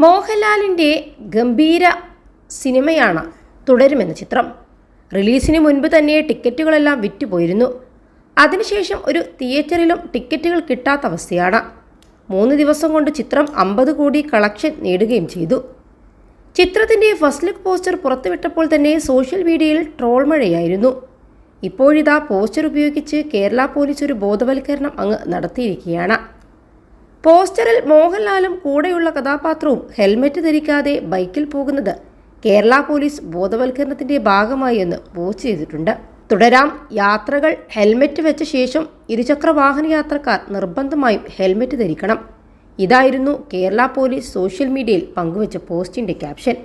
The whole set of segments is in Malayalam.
മോഹൻലാലിന്റെ ഗംഭീര സിനിമയാണ് തുടരുമെന്ന ചിത്രം. റിലീസിന് മുൻപ് തന്നെ ടിക്കറ്റുകളെല്ലാം വിറ്റുപോയിരുന്നു. അതിനുശേഷം ഒരു തിയേറ്ററിലും ടിക്കറ്റുകൾ കിട്ടാത്ത അവസ്ഥയാണ്. മൂന്ന് ദിവസം കൊണ്ട് ചിത്രം അമ്പത് കോടി കളക്ഷൻ നേടുകയും ചെയ്തു. ചിത്രത്തിന്റെ ഫസ്റ്റ് ലുക്ക് പോസ്റ്റർ പുറത്തുവിട്ടപ്പോൾ തന്നെ സോഷ്യൽ മീഡിയയിൽ ട്രോൾ മഴയായിരുന്നു. ഇപ്പോഴിതാ പോസ്റ്റർ ഉപയോഗിച്ച് കേരള പോലീസ് ഒരു ബോധവൽക്കരണം അങ്ങ് നടത്തിയിരിക്കുകയാണ്. പോസ്റ്ററിൽ മോഹൻലാലും കൂടെയുള്ള കഥാപാത്രവും ഹെൽമെറ്റ് ധരിക്കാതെ ബൈക്കിൽ പോകുന്നത് കേരള പോലീസ് ബോധവൽക്കരണത്തിന്റെ ഭാഗമായി എന്ന് പോസ്റ്റ് ചെയ്തിട്ടുണ്ട്. തുടരാം യാത്രകൾ ഹെൽമെറ്റ് വെച്ച ശേഷം ഇരുചക്ര വാഹന യാത്രക്കാർ നിർബന്ധമായും ഹെൽമെറ്റ് ധരിക്കണം. ഇതായിരുന്നു കേരള പോലീസ് സോഷ്യൽ മീഡിയയിൽ പങ്കുവച്ച പോസ്റ്റിന്റെ ക്യാപ്ഷൻ.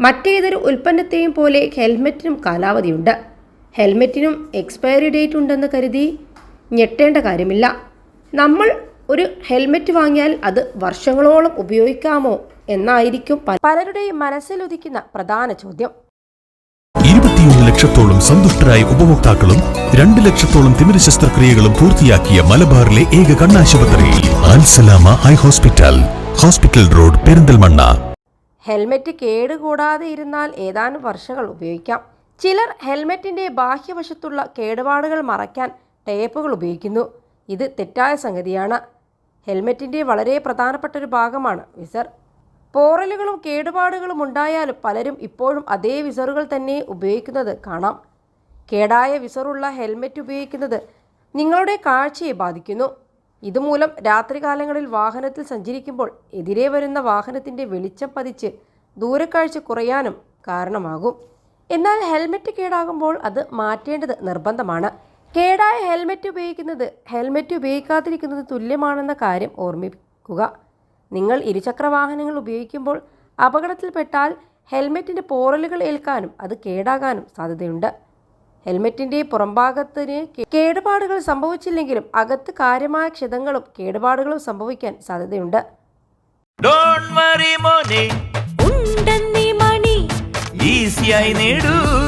മറ്റേതൊരു ഉൽപ്പന്നത്തെയും പോലെ ഹെൽമെറ്റിനും കാലാവധിയുണ്ട്. ഹെൽമെറ്റിനും എക്സ്പയറി ഡേറ്റ് ഉണ്ടെന്ന് കരുതി ഞെട്ടേണ്ട കാര്യമില്ല. നമ്മൾ ഒരു ഹെൽമെറ്റ് വാങ്ങിയാൽ അത് വർഷങ്ങളോളം ഉപയോഗിക്കാമോ എന്നായിരിക്കും പലരുടെയും മനസ്സിലുദിക്കുന്ന പ്രധാന ചോദ്യം. ഇരുപത്തിയൊന്ന് ലക്ഷത്തോളം സന്തുഷ്ടരായ ഉപഭോക്താക്കളും രണ്ട് ലക്ഷത്തോളം തിമിര ശസ്ത്രക്രിയകളും പൂർത്തിയാക്കിയ മലബാറിലെ ഏക കണ്ണാശുപത്രി Al Salama I hospital hospital road Perinthalmanna. Helmet കേടുകൂടാതെ ഇരുന്നാൽ ഏതാനും വർഷങ്ങൾ ഉപയോഗിക്കാം. ചിലർ ഹെൽമെറ്റിന്റെ ബാഹ്യവശത്തുള്ള കേടുപാടുകൾ മറയ്ക്കാൻ ടേപ്പുകൾ ഉപയോഗിക്കുന്നു. ഇത് തെറ്റായ സംഗതിയാണ്. ഹെൽമെറ്റിന്റെ വളരെ പ്രധാനപ്പെട്ട ഒരു ഭാഗമാണ് വിസർ. പോറലുകളും കേടുപാടുകളും ഉണ്ടായാലും പലരും ഇപ്പോഴും അതേ വിസറുകൾ തന്നെ ഉപയോഗിക്കുന്നത് കാണാം. കേടായ വിസറുള്ള ഹെൽമെറ്റ് ഉപയോഗിക്കുന്നത് നിങ്ങളുടെ കാഴ്ചയെ ബാധിക്കുന്നു. ഇതുമൂലം രാത്രികാലങ്ങളിൽ വാഹനത്തിൽ സഞ്ചരിക്കുമ്പോൾ എതിരെ വരുന്ന വാഹനത്തിന്റെ വെളിച്ചം പതിച്ച് ദൂരക്കാഴ്ച കുറയാനും കാരണമാകും. എന്നാൽ ഹെൽമെറ്റ് കേടാകുമ്പോൾ അത് മാറ്റേണ്ടത് നിർബന്ധമാണ്. കേടായ ഹെൽമെറ്റ് ഉപയോഗിക്കുന്നത് ഹെൽമെറ്റ് ഉപയോഗിക്കാതിരിക്കുന്നത് തുല്യമാണെന്ന കാര്യം ഓർമ്മിക്കുക നിങ്ങൾ ഇരുചക്ര വാഹനങ്ങൾ ഉപയോഗിക്കുമ്പോൾ അപകടത്തിൽപ്പെട്ടാൽ ഹെൽമെറ്റിന്റെ പോറലുകൾ ഏൽക്കാനും അത് കേടാകാനും സാധ്യതയുണ്ട്. ഹെൽമെറ്റിന്റെ പുറംഭാഗത്തിന് കേടുപാടുകൾ സംഭവിച്ചില്ലെങ്കിലും അകത്ത് കാര്യമായ ക്ഷതങ്ങളും കേടുപാടുകളും സംഭവിക്കാൻ സാധ്യതയുണ്ട്. ഡോണ്ട് വറി മോനെ. ഉണ്ടെന്നീ മണി. ഈസിയായി നേടൂ.